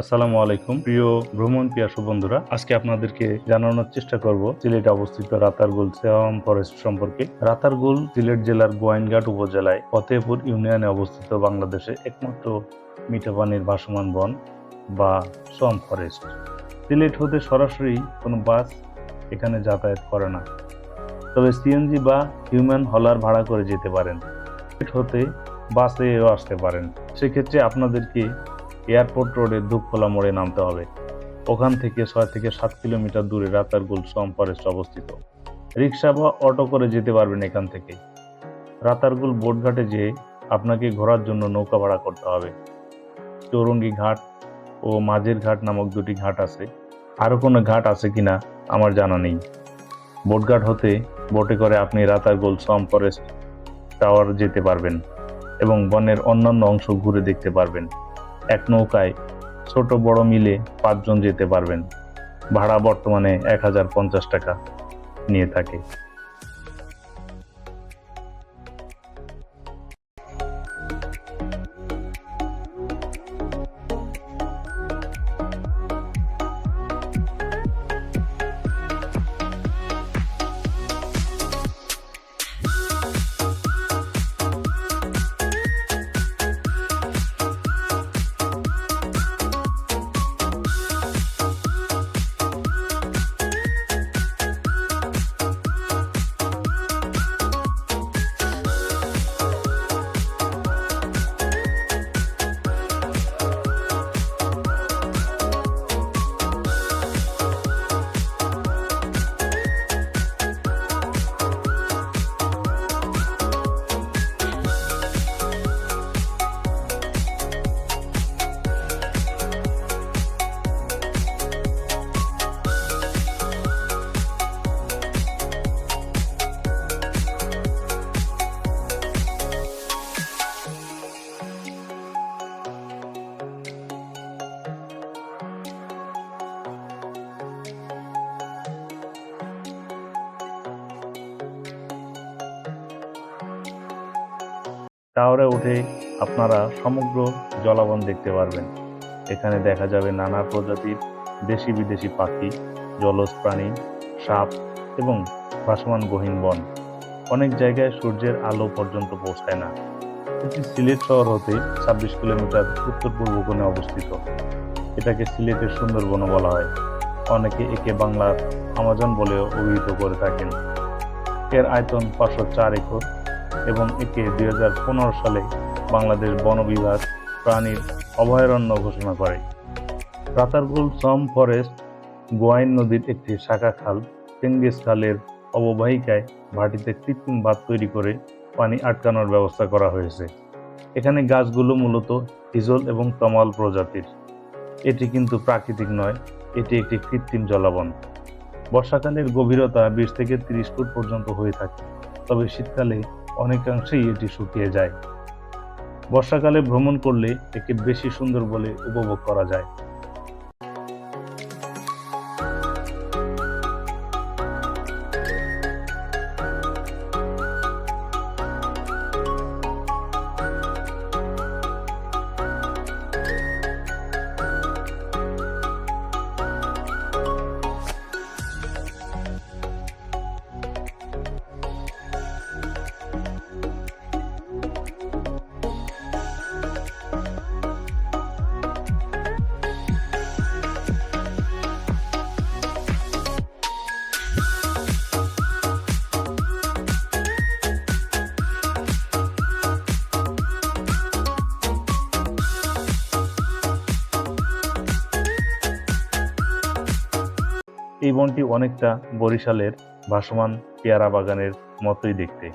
আসসালামু আলাইকুম। প্রিয় ভ্রমণ পিয়াসু বন্ধুরা আজকে আপনাদেরকে জানানোর চেষ্টা করব সিলেটে অবস্থিত রাতারগুল সেওয়াম ফরেস্ট সম্পর্কে। রাতারগুল সিলেট জেলার গোয়াইনঘাট উপজেলায় ফতেহপুর ইউনিয়নে অবস্থিত বাংলাদেশে একমাত্র মিঠা পানির ভাসমান বন বা সোয়াম ফরেস্ট। সিলেট হতে সরাসরি কোনো বাস এখানে যাতায়াত করে না। তবে সিএনজি বা হিউম্যান হলার ভাড়া করে যেতে পারেন। সিলেট হতে বাসেও আসতে পারেন। সেক্ষেত্রে আপনাদেরকে এয়ারপোর্ট রোডে ধূপখোলা মোড়ে নামতে হবে। ওখান থেকে ছয় থেকে সাত কিলোমিটার দূরে রাতারগুল সোয়াম ফরেস্ট অবস্থিত। রিক্সা বা অটো করে যেতে পারবেন এখান থেকে। রাতারগুল বোটঘাটে যেয়ে আপনাকে ঘোরার জন্য নৌকা ভাড়া করতে হবে। চৌরঙ্গি ঘাট ও মাঝের ঘাট নামক দুটি ঘাট আছে। আরও কোনো ঘাট আছে কিনা আমার জানা নেই। বোটঘাট হতে বোটে করে আপনি রাতারগুল সোয়াম ফরেস্ট টাওয়ার যেতে পারবেন এবং বনের অন্যান্য অংশ ঘুরে দেখতে পারবেন। এক নৌকায় ছোট বড় মিলে পাঁচজন যেতে পারবেন। ভাড়া বর্তমানে এক হাজার পঞ্চাশ টাকা নিয়ে থাকে। টাওয়ারে উঠে আপনারা সমগ্র জলাবন দেখতে পারবেন। এখানে দেখা যাবে নানা প্রজাতির দেশি বিদেশি পাখি, জলজ প্রাণী, সাপ এবং ভাসমান গহীন বন। অনেক জায়গায় সূর্যের আলো পর্যন্ত পৌঁছায় না। এটি সিলেট শহর হতে ছাব্বিশ কিলোমিটার উত্তর পূর্ব কোণে অবস্থিত। এটাকে সিলেটের সুন্দরবনও বলা হয়। অনেকে একে বাংলার আমাজন বলেও অভিহিত করে থাকেন। এর আয়তন পাঁচশো চার একর। এবং একে দুই হাজার পনেরো সালে বাংলাদেশ বন বিভাগ প্রাণীর অভয়ারণ্য ঘোষণা করে। রাতারগুল সম ফরেস্ট, গোয়াইন নদীর একটি শাখা খাল চেঙ্গিস খালের অববাহিকায় ভাটিতে কৃত্রিম বাঁধ তৈরি করে পানি আটকানোর ব্যবস্থা করা হয়েছে। এখানে গাছগুলো মূলত হিজল এবং তমাল প্রজাতির। এটি কিন্তু প্রাকৃতিক নয়, এটি একটি কৃত্রিম জলাবন। বর্ষাকালের গভীরতা বিশ থেকে তিরিশ ফুট পর্যন্ত হয়ে থাকে, তবে শীতকালে অনেকাংশেই এটি শুকিয়ে যায়। বর্ষাকালে ভ্রমণ করলে একে বেশি সুন্দর বলে উপভোগ করা যায়। এই বনটি অনেকটা বরিশালের ভাসমান পেয়ারা বাগানের মতোই দেখতে।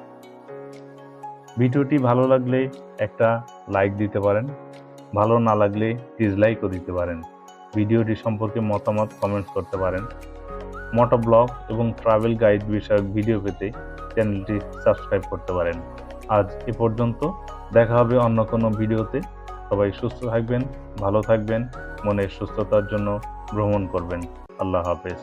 ভিডিওটি ভালো লাগলে একটা লাইক দিতে পারেন, ভালো না লাগলে ডিসলাইকও দিতে পারেন। ভিডিওটি সম্পর্কে মতামত কমেন্টস করতে পারেন। মোটো ব্লগ এবং ট্রাভেল গাইড বিষয়ক ভিডিও পেতে চ্যানেলটি সাবস্ক্রাইব করতে পারেন। আজ এ পর্যন্ত, দেখা হবে অন্য কোনো ভিডিওতে। সবাই সুস্থ থাকবেন, ভালো থাকবেন, মনের সুস্থতার জন্য ভ্রমণ করবেন। আল্লাহ হাফেজ।